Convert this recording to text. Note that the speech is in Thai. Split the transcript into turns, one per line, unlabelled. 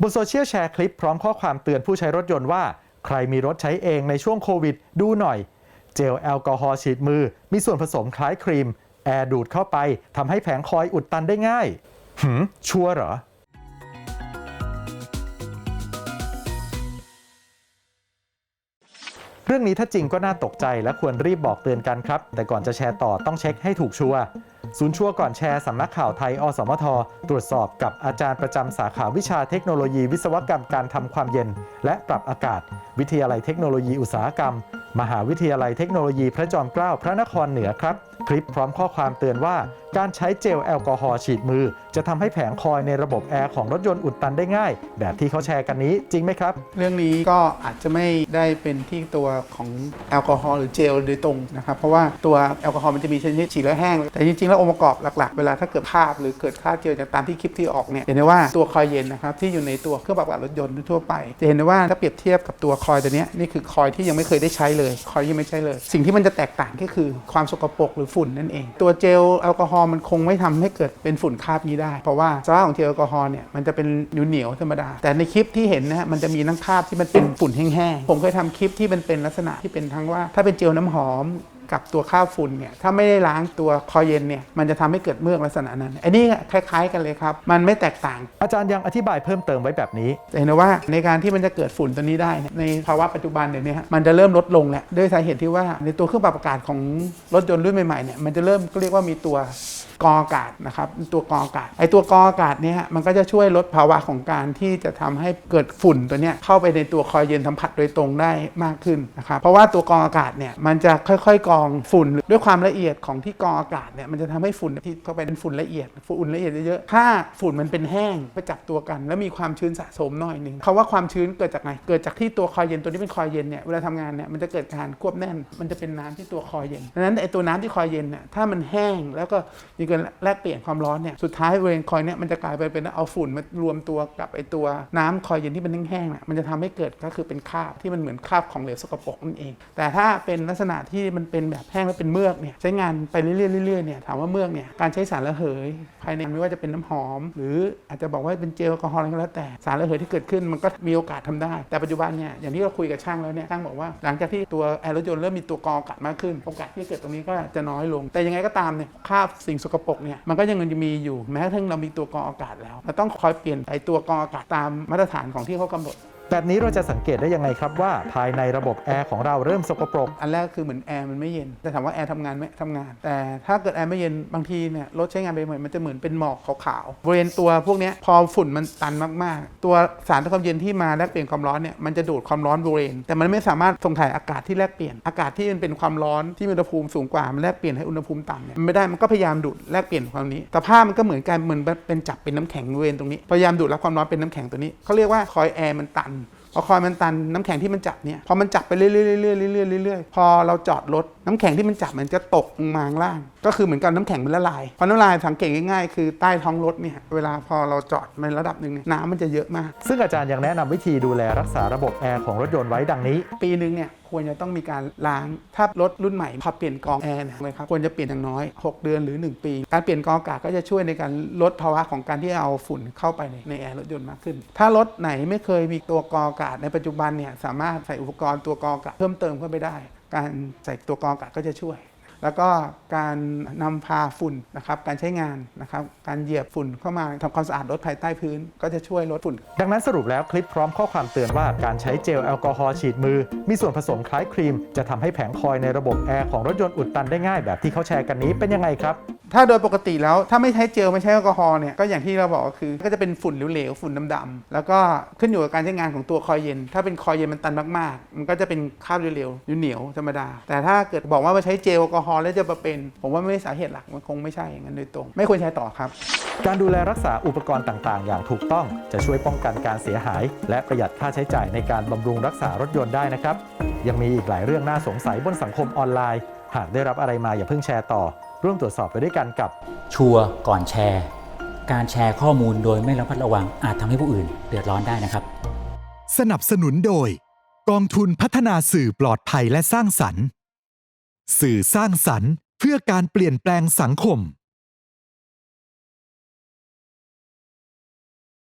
บนโซเชียลแชร์คลิปพร้อมข้อความเตือนผู้ใช้รถยนต์ว่า ใครมีรถใช้เองในช่วงโควิด ดูหน่อย เจลแอลกอฮอล์ฉีดมือ มีส่วนผสมคล้ายครีม แอร์ดูดเข้าไปทำให้แผงคอยอุดตันได้ง่าย หืม ชัวร์เหรอเรื่องนี้ถ้าจริงก็น่าตกใจและควรรีบบอกเตือนกันครับ แต่ก่อนจะแชร์ต่อต้องเช็คให้ถูกชัวร์ ศูนย์ชัวก่อนแชร์สำนักข่าวไทย อสมท ตรวจสอบกับอาจารย์ประจำสาขาวิชาเทคโนโลยีวิศวกรรมการทำความเย็น และปรับอากาศ วิทยาลัยเทคโนโลยีอุตสาหกรรม มหาวิทยาลัยเทคโนโลยีพระจอมเกล้าพระนครเหนือครับ คลิปพร้อมข้อความเตือนว่า การใช้เจลแอลกอฮอล์ฉีดมือ จะทำให้แผงคอยในระบบแอร์ของรถยนต์อุดตันได้ง่าย แบบที่เขาแชร์กันนี้จริงไหมครับ
เรื่องนี้ก็อาจจะไม่ได้เป็นที่ตัวของแอลกอฮอล์หรือเจลโดยตรงนะครับเพราะว่าตัวแอลกอฮอล์มันจะมีชนิดฉีดแล้วแห้ง แต่จริงๆแล้วองค์ประกอบหลักๆ เวลาถ้าเกิดภาพหรือเกิดค่าเจลจากตามที่คลิปที่ออกเนี่ยเห็นได้ว่าตัวคอยเย็นนะครับที่อยู่ในตัวเครื่องปรับอากาศรถยนต์ทั่วไป จะเห็นได้ว่าถ้าเปรียบเทียบกับตัวคอยตัวนี้นี่คือคอยที่ยังไม่เคยได้ใช้เลย คอยยังไม่ใช้เลย สิ่งที่มันจะแตกต่างก็คือความสกปรกหรือฝุ่นนั่นเอง ตัวเจลแอลกอฮอล์มันคงไม่ทำให้เกิดเป็นฝุ่นคราบนี้ได้ เพราะว่าสภาพของเจลแอลกอฮอล์เนี่ยมันจะเป็นเหนียวๆธรรมดา แต่ในคลิปที่เห็นนะฮะมันจะมีทั้งคราบที่มันเป็นฝุ่นแห้งๆผมเคยทำคลิปที่มันเป็นลักษณะที่เป็นทั้งว่าถ้าเป็นเจลน้ำหอม กับตัวข้าวฝุ่นเนี่ยถ้าไม่ได้ล้างตัวคอเย็นเนี่ยมันจะทำให้เกิดเมือกลักษณะนั้นอันนี้คล้าย ๆ กันเลยครับ มันไม่แตกต่าง
อาจารย์ยังอธิบายเพิ่มเติมไว้แบบนี้
จะเห็นได้ว่าในการที่มันจะเกิดฝุ่นตัวนี้ได้เนี่ยในภาวะปัจจุบันเดี๋ยวนี้ฮะมันจะเริ่มลดลงแล้วด้วยสาเหตุที่ว่าในตัวเครื่องปรับอากาศของรถยนต์รุ่นใหม่ๆเนี่ยมันจะเริ่มก็เรียกว่ามีตัวกออากาศนะครับตัวกออากาศไอตัวกออากาศเนี่ยมันก็จะช่วยลดภาวะของการที่จะทำให้เกิดฝุ่นตัวเนี้ยเข้าไปในตัวคอยเย็นสัมผัสโดยตรงได้มากขึ้นนะครับเพราะว่าตัวกออากาศเนี่ยมันจะค่อยๆกองฝุ่นด้วยความละเอียดของที่กออากาศเนี่ยมันจะทำให้ฝุ่นที่เข้าไปเป็นฝุ่นละเอียดฝุ่นละเอียดเยอะๆถ้าฝุ่นมันเป็นแห้งไปจับตัวกัน แล้วมีความชื้นสะสมหน่อยหนึ่งคำว่าความชื้นเกิดจากไหนเกิดจากที่ตัวคอยเย็นตัวนี้เป็นคอยเย็นเนี่ยเวลาทำงานเนี่ยมันจะเกิดการควบแน่น มันจะเป็นน้ำที่ตัวคอยเย็นดังนั้นไอตัวน้ำที่คอยเย็นเนี่ยถ้ามันแห้งแล้วก็มีการแลกเปลี่ยนความร้อนเนี่ยสุดท้ายบริเวณคอยเนี่ยมันจะกลายไปเป็นเอาฝุ่นมารวมตัวกับไอตัวน้ำคอยเย็นที่มันแห้งๆน่ะมันจะทำให้เกิดก็คือเป็นคราบที่มันเหมือนคราบของเหลวสกปรกนั่นเอง แต่ถ้าเป็นลักษณะที่มันเป็นแบบแห้งแล้วเป็นเมือกเนี่ยใช้งานไปเรื่อยๆเนี่ยถามว่าเมือกเนี่ยการใช้สารระเหย ภายในไม่ว่าจะเป็นน้ำหอม หรืออาจจะบอกว่าเป็นเจลแอลกอฮอล์อะไรก็แล้วแต่สารระเหยที่เกิดขึ้นมันก็มีโอกาสทำได้ แต่ปัจจุบันเนี่ยอย่างที่เราคุยกับช่างแล้วเนี่ยช่างบอกว่าหลังจากที่ตัวแอร์รถยนต์เริ่มมีตัวกรองอากาศมากขึ้นโอกาสที่เกิดตรงนี้ก็จะน้อยลง แต่ยังไงก็ตามเนี่ยคราบสิ่งสกปรกเนี่ยมันก็ยังจะมีอยู่แม้กระทั่งเรามีตัวกรองอากาศแล้วเราต้องคอยเปลี่ยนไอตัวกรองอากาศตามมาตรฐานของที่เขากำหนด
แบบนี้เราจะสังเกตได้ยังไงครับว่า ภายในระบบแอร์ของเราเริ่มสกปรก
อันแรกคือเหมือนแอร์มันไม่เย็น แต่ถามว่าแอร์ทำงานไหมทำงาน แต่ถ้าเกิดแอร์ไม่เย็นบางทีเนี่ยรถใช้งานไปเหมือนมันจะเหมือนเป็นหมอกขาวๆบริเวณตัวพวกเนี้ยพอฝุ่นมันตันมากๆ ตัวสารความเย็นที่มาแลกเปลี่ยนความร้อนเนี่ยมันจะดูดความร้อนบริเวณแต่มันไม่สามารถส่งถ่ายอากาศที่แลกเปลี่ยนอากาศที่มันเป็นความร้อนที่มีอุณหภูมิสูงกว่ามันแลกเปลี่ยนให้อุณหภูมิต่ำเนี่ยมันไม่ได้มันก็พยายามดูดแลกเปลี่ยนความนี้สภาพมันก็เหมือนกันเหมือนเป็นจับเป็นน้ำแข็งบริเวณตรงนี้พยายามดูดรับความร้อนเป็นน้ำแข็งตัวนี้เขาเรียกว่าคอยแอร์มันตัน พอคอยมันตันน้ำแข็งที่มันจับเนี่ยพอมันจับไปเรื่อยๆเรื่อยๆเรื่อยๆเรื่อยๆพอเราจอดรถน้ำแข็งที่มันจับมันจะตกลงมาข้างล่าง ก็คือเหมือนกับน้ำแข็งมันละลายพอน้ำลายสังเกตง่ายๆ คือใต้ท้องรถเนี่ยเวลาพอเราจอดในระดับหนึ่งเนี่ยน้ำมันจะเยอะมาก
ซึ่งอาจารย์ยังแนะนำวิธีดูแลรักษาระบบแอร์ของรถยนต์ไว้ดังนี้
ปีหนึ่งเนี่ย ควรจะต้องมีการล้าง ถ้ารถรุ่นใหม่พอเปลี่ยนกรองแอร์เนี่ยเลยครับควรจะเปลี่ยนอย่างน้อย 6 เดือนหรือ 1 ปี การเปลี่ยนกรองอากาศก็จะช่วยในการลดภาวะของการที่เอาฝุ่นเข้าไปในในแอร์รถยนต์มากขึ้น ถ้ารถไหนไม่เคยมีตัวกรองอากาศในปัจจุบันเนี่ยสามารถใส่อุปกรณ์ตัวกรองอากาศเพิ่มเติมเข้าไปได้ การใส่ตัวกรองอากาศก็จะช่วย แล้วก็การนำพาฝุ่นนะครับการใช้งานนะครับการเหยียบฝุ่นเข้ามาทำความสะอาดรถภายใต้พื้น ก็จะช่วยลดฝุ่น
ดังนั้นสรุปแล้วคลิปพร้อมข้อความเตือนว่าการใช้เจลแอลกอฮอล์ฉีดมือ มีส่วนผสมคล้ายครีม จะทำให้แผงคอยในระบบแอร์ของรถยนต์อุดตันได้ง่ายแบบที่เขาแชร์กันนี้เป็นยังไงครับ
ถ้าโดยปกติแล้วถ้าไม่ใช้เจลไม่ใช้แอลกอฮอล์เนี่ยก็อย่างที่เราบอกก็คือก็จะเป็นฝุ่นเหลวๆฝุ่นดำๆแล้วก็ขึ้นอยู่กับการใช้งานของตัวคอยเย็น ถ้าเป็นคอยเย็นมันตันมากๆ มันก็จะเป็นคราบเหลวๆอยู่เหนียวธรรมดา แต่ถ้าเกิดบอกว่ามาใช้เจลแอลกอฮอล์แล้วจะมาเป็น ผมว่าไม่ใช่สาเหตุหลักมันคงไม่ใช่อย่างนั้นโดยตรง ไม่ควรใช้ต่อครับ
การดูแลรักษาอุปกรณ์ต่างๆ อย่างถูกต้องจะช่วยป้องกันการเสียหาย และประหยัดค่าใช้จ่ายในการบำรุงรักษารถยนต์ได้นะครับยังมีอีกหลายเรื่องน่าสงสัยบนสังคมออนไลน์ หากได้รับอะไรมาอย่าเพิ่งแชร์ต่อ ร่วมตรวจสอบไปด้วยกันกับ
ชัวร์ก่อนแชร์ การแชร์ข้อมูลโดยไม่ระมัดระวังอาจทำให้ผู้อื่นเดือดร้อนได้นะครับ
สนับสนุนโดย กองทุนพัฒนาสื่อปลอดภัยและสร้างสรรค์ สื่อสร้างสรรค์ เพื่อการเปลี่ยนแปลงสังคม